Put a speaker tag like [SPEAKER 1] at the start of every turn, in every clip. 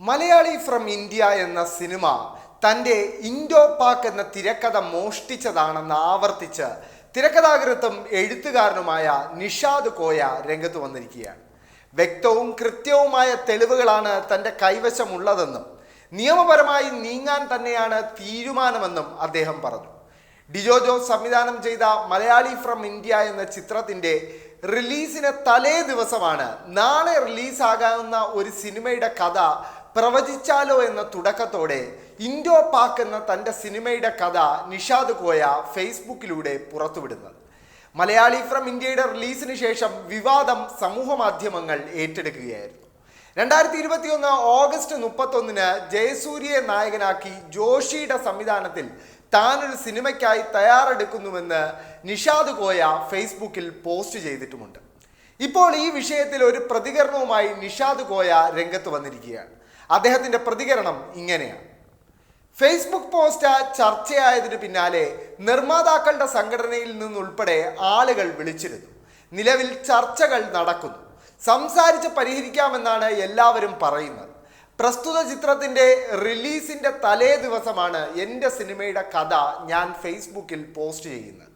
[SPEAKER 1] Malayali from India എന്ന cinema തന്റെ Indo pack എന്ന തിരക്കഥ മോഷ്ടിച്ചതാണെന്ന് ആവർത്തിച്ച് തിരക്കഥാകൃത്തും എഴുത്തുകാരനുമായ നിഷാദ് കോയ രംഗത്ത് വന്നിരിക്കുകയാണ്. വ്യക്തവും കൃത്യവുമായ തെളിവുകളാണ് തന്റെ കൈവശമുള്ളതെന്നും നിയമപരമായി നീങ്ങാൻ തന്നെയാണ് തീരുമാനമെന്നും അദ്ദേഹം പറഞ്ഞു. ഡിജോ ജോസ് സംവിധാനം ചെയ്ത മലയാളി ഫ്രം ഇന്ത്യ എന്ന ചിത്രത്തിന്റെ റിലീസിന് തലേ ദിവസമാണ് നാളെ റിലീസാകാവുന്ന ഒരു സിനിമയുടെ കഥ പ്രവചിച്ചാലോ എന്ന തുടക്കത്തോടെ ഇൻഡോ പാക് എന്ന തന്റെ സിനിമയുടെ കഥ നിഷാദ് കോയ ഫേസ്ബുക്കിലൂടെ പുറത്തുവിടുന്നത്. മലയാളി ഫ്രം ഇന്ത്യയുടെ റിലീസിന് ശേഷം വിവാദം സമൂഹ മാധ്യമങ്ങൾ ഏറ്റെടുക്കുകയായിരുന്നു. രണ്ടായിരത്തി ഇരുപത്തിയൊന്ന് ഓഗസ്റ്റ് മുപ്പത്തൊന്നിന് ജയസൂര്യയെ നായകനാക്കി ജോഷിയുടെ സംവിധാനത്തിൽ താനൊരു സിനിമയ്ക്കായി തയ്യാറെടുക്കുന്നുവെന്ന് നിഷാദ് കോയ ഫേസ്ബുക്കിൽ പോസ്റ്റ് ചെയ്തിട്ടുമുണ്ട്. ഇപ്പോൾ ഈ വിഷയത്തിൽ ഒരു പ്രതികരണവുമായി നിഷാദ് കോയ രംഗത്ത് വന്നിരിക്കുകയാണ്. അദ്ദേഹത്തിന്റെ പ്രതികരണം ഇങ്ങനെയാണ്. ഫേസ്ബുക്ക് പോസ്റ്റ് ചർച്ചയായതിനു പിന്നാലെ നിർമ്മാതാക്കളുടെ സംഘടനയിൽ നിന്നുൾപ്പെടെ ആളുകൾ വിളിച്ചിരുന്നു. നിലവിൽ ചർച്ചകൾ നടക്കുന്നു. സംസാരിച്ച് പരിഹരിക്കാമെന്നാണ് എല്ലാവരും പറയുന്നത്. പ്രസ്തുത ചിത്രത്തിന്റെ റിലീസിന്റെ തലേ ദിവസമാണ് എന്റെ സിനിമയുടെ കഥ ഞാൻ ഫേസ്ബുക്കിൽ പോസ്റ്റ് ചെയ്യുന്നത്.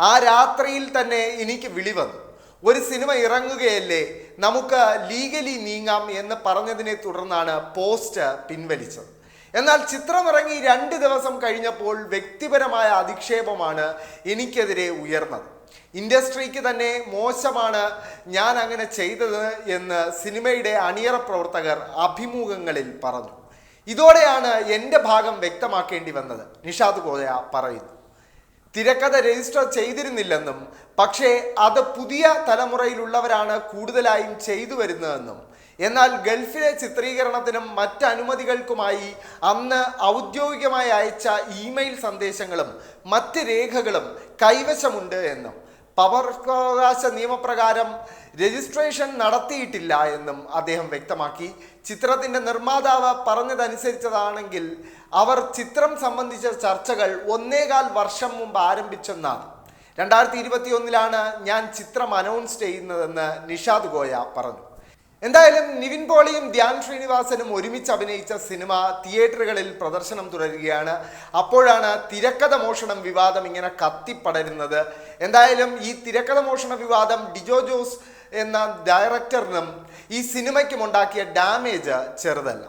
[SPEAKER 1] ആ രാത്രിയിൽ തന്നെ എനിക്ക് വിളി വന്നു. ഒരു സിനിമ ഇറങ്ങുകയല്ലേ നമുക്ക് ലീഗലി നീങ്ങാം എന്ന് പറഞ്ഞതിനെ തുടർന്നാണ് പോസ്റ്റ് പിൻവലിച്ചത്. എന്നാൽ ചിത്രം ഇറങ്ങി രണ്ട് ദിവസം കഴിഞ്ഞപ്പോൾ വ്യക്തിപരമായ അധിക്ഷേപമാണ് എനിക്കെതിരെ ഉയർന്നത്. ഇൻഡസ്ട്രിക്ക് തന്നെ മോശമാണ് ഞാൻ അങ്ങനെ ചെയ്തത് എന്ന് സിനിമയുടെ അണിയറ പ്രവർത്തകർ അഭിമുഖങ്ങളിൽ പറഞ്ഞു. ഇതോടെയാണ് എന്റെ ഭാഗം വ്യക്തമാക്കേണ്ടി വന്നത്. നിഷാദ് കോയ പറയുന്നു. തിരക്കഥ രജിസ്റ്റർ ചെയ്തിരുന്നില്ലെന്നും പക്ഷേ അത് പുതിയ തലമുറയിലുള്ളവരാണ് കൂടുതലായും ചെയ്തു വരുന്നതെന്നും. എന്നാൽ ഗൾഫിലെ ചിത്രീകരണത്തിനും മറ്റ് അനുമതികൾക്കുമായി അന്ന് ഔദ്യോഗികമായി അയച്ച ഇമെയിൽ സന്ദേശങ്ങളും മറ്റ് രേഖകളും കൈവശമുണ്ട് എന്നും. പകർപ്പവകാശ നിയമപ്രകാരം രജിസ്ട്രേഷൻ നടത്തിയിട്ടില്ല എന്നും അദ്ദേഹം വ്യക്തമാക്കി. ചിത്രത്തിന്റെ നിർമ്മാതാവ് പറഞ്ഞതനുസരിച്ചതാണെങ്കിൽ അവർ ചിത്രം സംബന്ധിച്ച ചർച്ചകൾ ഒന്നേകാൽ വർഷം മുമ്പ് ആരംഭിച്ചെന്നാണ്. രണ്ടായിരത്തി ഇരുപത്തി ഒന്നിലാണ് ഞാൻ ചിത്രം അനൗൺസ് ചെയ്യുന്നതെന്ന് നിഷാദ് ഗോയ പറഞ്ഞു. എന്തായാലും നിവിൻ പോളിയും ധ്യാൻ ശ്രീനിവാസനും ഒരുമിച്ച് അഭിനയിച്ച സിനിമ തിയേറ്ററുകളിൽ പ്രദർശനം തുടരുകയാണ്. അപ്പോഴാണ് തിരക്കഥ മോഷണം വിവാദം ഇങ്ങനെ കത്തിപ്പടരുന്നത്. എന്തായാലും ഈ തിരക്കഥ മോഷണ വിവാദം ഡിജോ ജോസ് എന്ന ഡയറക്ടറിനും ഈ സിനിമയ്ക്കും ഉണ്ടാക്കിയ ഡാമേജ് ചെറുതല്ല.